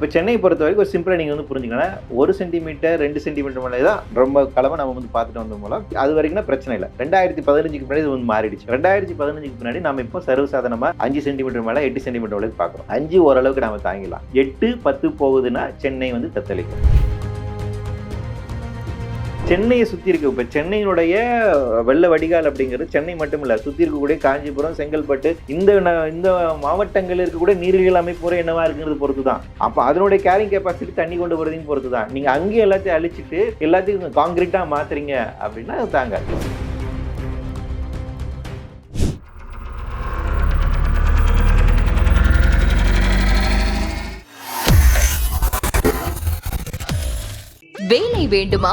இப்போ சென்னையை பொறுத்த வரைக்கும் ஒரு சிம்பிளாக நீங்கள் வந்து புரிஞ்சுக்கணும் ஒரு சென்டிமீட்டர் ரெண்டு சென்டிமீட்டர் மேலே தான் ரொம்ப கலவை நம்ம வந்து பார்த்துட்டு வந்த மூலம் அது வரைக்கும் பிரச்சனை இல்லை. ரெண்டாயிரத்தி பதினஞ்சுக்கு முன்னாடி இது வந்து மாறிடுச்சு. ரெண்டாயிரத்தி பதினஞ்சுக்கு முன்னாடி நம்ம இப்போ சர்வசாதாரணமாக அஞ்சு சென்டிமீட்டர் மேலே எட்டு சென்டிமீட்டர் வரைக்கும் பார்க்குறோம். அஞ்சு ஓரளவுக்கு நம்ம தாங்கிடலாம். எட்டு பத்து போகுதுன்னா சென்னை வந்து தத்தளிக்கும். சென்னையை சுற்றி இருக்கு. இப்போ சென்னையினுடைய வெள்ள வடிகால் அப்படிங்கிறது சென்னை மட்டும் இல்லை சுற்றி இருக்கக்கூடிய காஞ்சிபுரம் செங்கல்பட்டு இந்த இந்த மாவட்டங்களில் இருக்கக்கூடிய நீரியல் அமைப்பு என்னவா இருக்குங்கிறது பொறுத்து தான் அப்போ அதனுடைய கேரிங் கெப்பாசிட்டி தண்ணி கொண்டு வரதையும் பொறுத்து தான் நீங்கள் அங்கேயும் எல்லாத்தையும் அழிச்சிட்டு எல்லாத்தையும் காங்கிரீட்டாக மாற்றுறீங்க அப்படின்னா தாங்க. வேலை வேண்டுமா?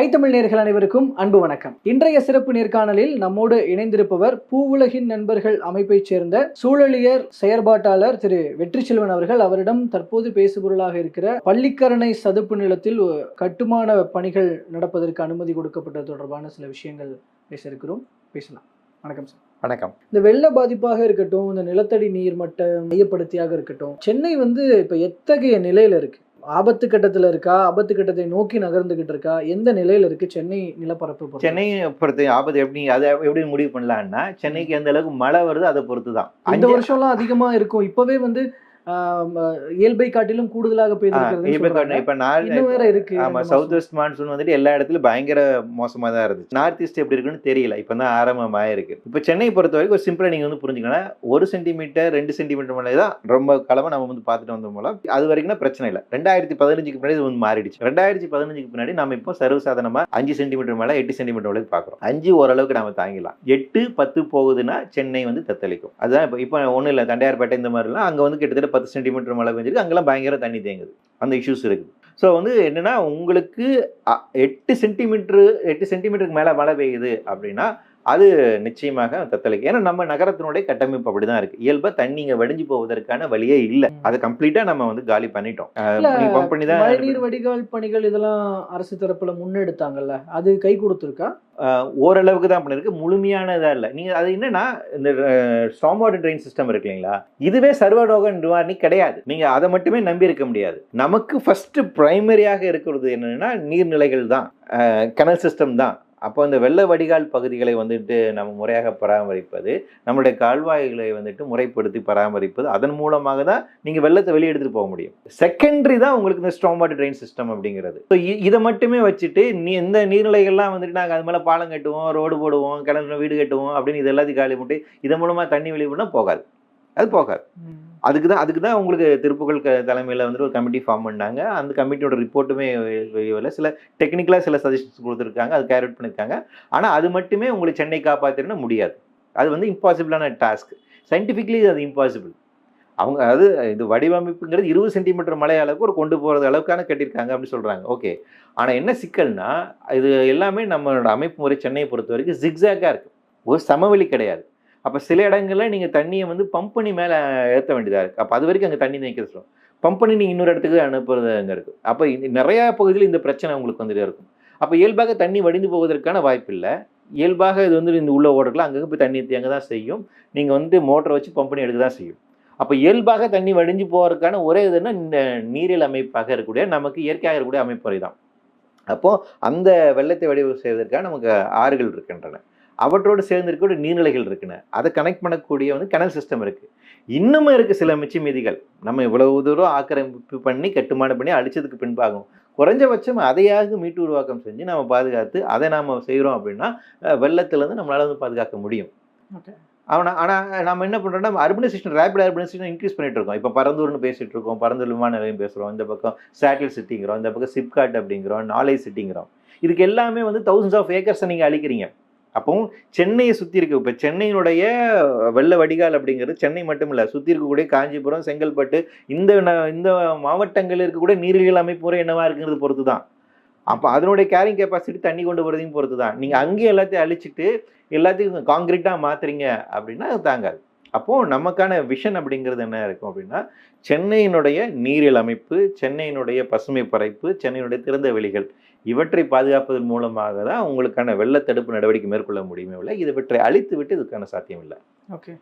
ஐத்தமிழ் நேர்கள் அனைவருக்கும் அன்பு வணக்கம். இன்றைய சிறப்பு நேர்காணலில் நம்மோடு இணைந்திருப்பவர் பூவுலகின் நண்பர்கள் அமைப்பைச் சேர்ந்த சூழலியர் செயற்பாட்டாளர் திரு வெற்றி செல்வன் அவர்கள். அவரிடம் தற்போது பேசுபொருளாக இருக்கிற பள்ளிக்கரணை சதுப்பு நிலத்தில் கட்டுமான பணிகள் நடப்பதற்கு அனுமதி கொடுக்கப்பட்டது தொடர்பான சில விஷயங்கள் பேச இருக்கிறோம் பேசலாம். வணக்கம் சார். வணக்கம். இந்த வெள்ள பாதிப்பாக இருக்கட்டும் இந்த நிலத்தடி நீர் மட்ட மையப்படுத்தியாக இருக்கட்டும் சென்னை வந்து இப்ப எத்தகைய நிலையில இருக்கு? ஆபத்து கட்டத்துல இருக்கா? ஆபத்து கட்டத்தை நோக்கி நகர்ந்துகிட்டு இருக்கா? எந்த நிலையில இருக்கு? சென்னை நிலப்பரப்பு? சென்னையை பொறுத்து ஆபத்து எப்படி அதை எப்படி முடிவு பண்ணலான்னா சென்னைக்கு எந்த அளவுக்கு மழை வருது அதை பொறுத்து தான் இந்த வருஷம்லாம் அதிகமா இருக்கும். இப்பவே வந்து இயல்பை காட்டிலும் கூடுதலாக பெய்திருக்கிறது இப்ப இன்னும் வேற இருக்கு ஆமா. சவுத் வெஸ்ட் மான்சூன் வந்துட்டு எல்லா இடத்துலயும் பயங்கர மோசமா தான் இருந்துச்சு. நார்த் ஈஸ்ட் எப்படி இருக்குன்னு தெரியல இப்போ தான் ஆரம்பமாக இருக்கு இப்போ சென்னை பொறுத்த வரைக்கும் ஒரு சிம்பிளா நீங்க வந்து புரிஞ்சுக்கணும் ஒரு சென்டிமீட்டர் ரெண்டு சென்டிமீட்டர் மேலே தான் ரொம்ப காலமா நம்ம வந்து பார்த்துட்டு வந்த மூலம் அது வரைக்கும் பிரச்சனை இல்லை. ரெண்டாயிரத்தி பதினஞ்சுக்கு முன்னாடி இது வந்து மாறிடுச்சு. ரெண்டாயிரத்தி பதினஞ்சுக்கு முன்னாடி நம்ம இப்போ சர்வசாதாரணமா அஞ்சு சென்டிமீட்டர் மேலே எட்டு சென்டிமீட்டர் வரைக்கும் பார்க்குறோம். அஞ்சு ஓரளவுக்கு நம்ம தாங்கிடலாம். எட்டு பத்து போகுதுன்னா சென்னை வந்து தத்தளிக்கும். அதுதான் இப்போ இப்போ ஒன்றும் இல்லை தண்டையார்பேட்டை இந்த மாதிரிலாம் அங்கே வந்து கிட்டத்தட்ட பத்து சென்டிமீட்டர் மழை பெஞ்சிருக்கு அங்கெல்லாம் பயங்கர தண்ணி தேங்குது. அந்த இஷ்யூஸ் இருக்குது ஸோ வந்து என்னன்னா உங்களுக்கு அ, எட்டு சென்டிமீட்ரு எட்டு சென்டிமீட்டருக்கு மேலே மழை பெய்யுது அப்படின்னா அது நிச்சயமாக தத்தளிக்கும். ஏன்னா நம்ம நகரத்தினுடைய கட்டமைப்பு அப்படிதான் இருக்கு. இயல்பா தண்ணி இங்க வடிஞ்சு போவதற்கான வழியே இல்லை. அதை கம்ப்ளீட்டா நம்ம வந்து காலி பண்ணிட்டோம். இல்ல, பம்ப் பண்ணி தான் மழைநீர் வடிகால் பணிகள் இதெல்லாம் அரசு தரப்புல முன்னெடுத்தாங்கல்ல? அது கை கொடுத்துருக்கா? ஓரளவுக்கு தான் பண்ணிருக்கு. முழுமையானதா இல்லை. நீங்க அது என்னன்னா இந்த ஸ்டாம் வாட்டர் ட்ரெயின் சிஸ்டம் இருக்கு இல்லைங்களா? இதுவே சர்வரோக நிவாரணி கிடையாது. நீங்க அதை மட்டுமே நம்பி இருக்க முடியாது. நமக்கு ஃபர்ஸ்ட் பிரைமரியாக இருக்கிறது என்னன்னா நீர்நிலைகள் தான். கனல் சிஸ்டம் தான். அப்போ இந்த வெள்ள வடிகால் பகுதிகளை வந்துட்டு நம்ம முறையாக பராமரிப்பது நம்மளுடைய கால்வாய்களை வந்துட்டு முறைப்படுத்தி பராமரிப்பது அதன் மூலமாக தான் நீங்கள் வெள்ளத்தை வெளியே எடுத்துகிட்டு போக முடியும். செகண்டரி தான் உங்களுக்கு இந்த ஸ்ட்ராங் வாட்டர் ட்ரெயின் சிஸ்டம் அப்படிங்கிறது. ஸோ இதை மட்டுமே வச்சுட்டு நீ இந்த நீர்நிலைகள்லாம் வந்துட்டு நாங்கள் அது மேலே பாலம் கட்டுவோம் ரோடு போடுவோம் கிணறு வீடு கட்டுவோம் அப்படின்னு இது எல்லாத்தையும் காலி போட்டு இதன் மூலமாக தண்ணி வெளியே போனால் போகாது. அது போகாது. அதுக்கு தான் அதுக்கு தான் உங்களுக்கு திருப்புகழ் க தலைமையில் வந்துட்டு ஒரு கமிட்டி ஃபார்ம் பண்ணாங்க. அந்த கமிட்டியோட ரிப்போர்ட்டுமே வெளியில் சில டெக்னிக்கலாக சில சஜஷன்ஸ் கொடுத்துருக்காங்க. அது கேரி அவுட் பண்ணியிருக்காங்க ஆனால் அது மட்டுமே உங்களை சென்னை காப்பாற்றினா முடியாது. அது வந்து இம்பாசிபிளான டாஸ்க் சயின்டிஃபிக்லி அது இம்பாசிபிள் அவங்க அது இது வடிவமைப்புங்கிறது இருபது சென்டிமீட்டர் மலை அளவுக்கு ஒரு கொண்டு போகிறது அளவுக்கான கட்டியிருக்காங்க அப்படின்னு சொல்கிறாங்க ஓகே ஆனால் என்ன சிக்கல்னா இது எல்லாமே நம்மளோட அமைப்பு முறை சென்னையை பொறுத்த வரைக்கும் ஜிக்ஸாக்காக இருக்குது ஒரு சமவெளி கிடையாது. அப்போ சில இடங்களில் நீங்கள் தண்ணியை வந்து பம்ப் பண்ணி மேலே ஏற்ற வேண்டியதாக இருக்குது அப்போ அது வரைக்கும் அங்கே தண்ணி நிற்க சொல்லும் பம்ப் பண்ணி நீங்கள் இன்னொரு இடத்துக்கு அனுப்புறது அங்கே இருக்குது அப்போ நிறையா பகுதியில் இந்த பிரச்சனை உங்களுக்கு வந்துட்டு இருக்கும். அப்போ இயல்பாக தண்ணி வடிந்து போவதற்கான வாய்ப்பு இல்லை. இயல்பாக இது வந்து இந்த உள்ள ஓடுறதுல அங்கங்கே போய் தண்ணி தேங்க தான் செய்யும். நீங்கள் வந்து மோட்டரை வச்சு பம்ப் பண்ணி எடுக்க தான் செய்யும். அப்போ இயல்பாக தண்ணி வடிஞ்சு போகிறதுக்கான ஒரே இதுன்னா இந்த நீரியல் அமைப்பாக இருக்கக்கூடிய நமக்கு இயற்கையாக இருக்கக்கூடிய அமைப்புறை தான் அப்போது அந்த வெள்ளத்தை வடிவு செய்வதற்காக நமக்கு ஆறுகள் இருக்கின்றன. அவற்றோடு சேர்ந்து இருக்கக்கூடிய நீர்நிலைகள் இருக்குன்னு. அதை கனெக்ட் பண்ணக்கூடிய வந்து கனல் சிஸ்டம் இருக்குது இன்னுமே இருக்குது சில மிச்ச மீதிகள். நம்ம இவ்வளவு தூரம் ஆக்கிரமிப்பு பண்ணி கட்டுமானம் பண்ணி அழிச்சதுக்கு பின்பாகும் குறைஞ்சபட்சம் அதையாக மீட்டு உருவாக்கம் செஞ்சு நம்ம பாதுகாத்து அதை நாம் செய்கிறோம் அப்படின்னா வெள்ளத்திலேருந்து நம்மளால வந்து பாதுகாக்க முடியும். ஆனால் ஆனால் நம்ம என்ன பண்ணுறோம்னா அர்பனைசேஷன் ரேபிட் அர்பனைசேஷன் இன்க்ரீஸ் பண்ணிட்டு இருக்கோம். இப்போ பரந்தூர்னு பேசிட்டு இருக்கோம். பரந்தூர் விமான நிலையம் பேசுகிறோம் இந்த பக்கம் சேட்டில் சிட்டிங்கிறோம் இந்த பக்கம் சிப்காட் அப்படிங்கிறோம். நாலேஜ் சிட்டிங்கிறோம் இதுக்கு எல்லாமே வந்து தௌசண்ட்ஸ் ஆஃப் ஏக்கர்ஸை நீங்கள் அழிக்கிறீங்க. அப்போ சென்னையை சுற்றி இருக்கு. இப்போ சென்னையினுடைய வெள்ள வடிகால் அப்படிங்கிறது சென்னை மட்டும் இல்லை சுற்றி இருக்கக்கூடிய காஞ்சிபுரம் செங்கல்பட்டு இந்த இந்த மாவட்டங்களில் இருக்கக்கூடிய நீரியல் அமைப்பு முறை என்னவா இருக்குங்கிறது பொறுத்து தான் அப்போ அதனுடைய கேரிங் கெப்பாசிட்டி தண்ணி கொண்டு வரதையும் பொறுத்து தான் நீங்கள் அங்கேயும் எல்லாத்தையும் அழிச்சிட்டு எல்லாத்தையும் காங்கிரீட்டாக மாற்றுறீங்க அப்படின்னா அது தாங்காது. அப்போது நமக்கான விஷன் அப்படிங்கிறது என்ன இருக்கும் அப்படின்னா சென்னையினுடைய நீரியல் அமைப்பு சென்னையினுடைய பசுமை பறைப்பு சென்னையினுடைய திறந்த வெளிகள். இவற்றை பாதுகாப்பதன் மூலமாக தான் உங்களுக்கான வெள்ள தடுப்பு நடவடிக்கை மேற்கொள்ள முடியுமே இல்லை இவற்றை அழித்து விட்டு இதுக்கான சாத்தியம் இல்லை ஓகே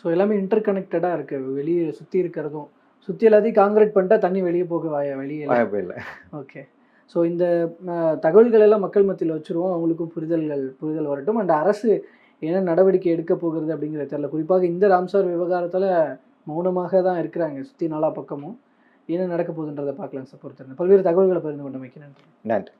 ஸோ எல்லாமே இன்டர் கனெக்டடாக இருக்குது வெளியே சுற்றி இருக்கிறதும் சுற்றி எல்லாத்தையும் காங்கிரீட் பண்ணிட்டா தண்ணி வெளியே போக வாய வெளியே வாய்ப்பே இல்லை. ஓகே ஸோ இந்த தகவல்கள் எல்லாம் மக்கள் மத்தியில் வச்சுருவோம். அவங்களுக்கும் புரிதல்கள் புரிதல் வரட்டும். அண்ட் அரசு என்ன நடவடிக்கை எடுக்க போகிறது அப்படிங்கிறது தெரியல. குறிப்பாக இந்த ராம்சார் விவகாரத்தில் மௌனமாக தான் இருக்கிறாங்க. சுற்றி நாலா பக்கமும். என்ன நடக்க போகுதுன்றதை பார்க்கலாம் சார் பொறுத்திருந்தேன். பல்வேறு தகவல்களை பகிர்ந்து கொண்டமைக்கு நன்றி. நன்றி.